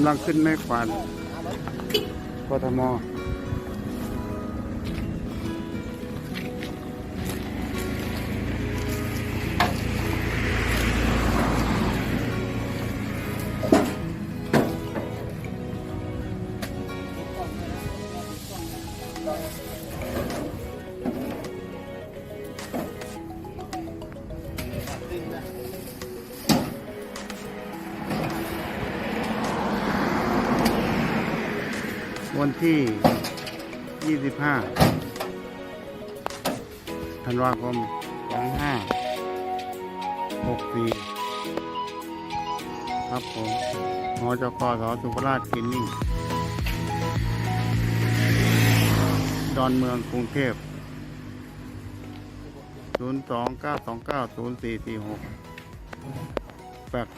ำลังขึ้นแม่ขวานกทม วันที่ 25 ธันวาคม 2564 ครับผมหอจกสสุภราชคลินิกดอนเมืองกรุงเทพ 029290446แฟก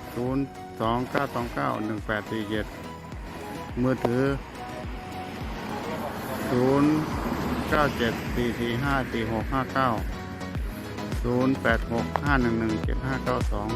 029291847 มือถือ ศูนย์เก้าเจ็ดสี่สี่ห้าสี่หกห้าเก้าศูนย์แปดหกห้าหนึ่งหนึ่งเจ็ดห้าเก้าสอง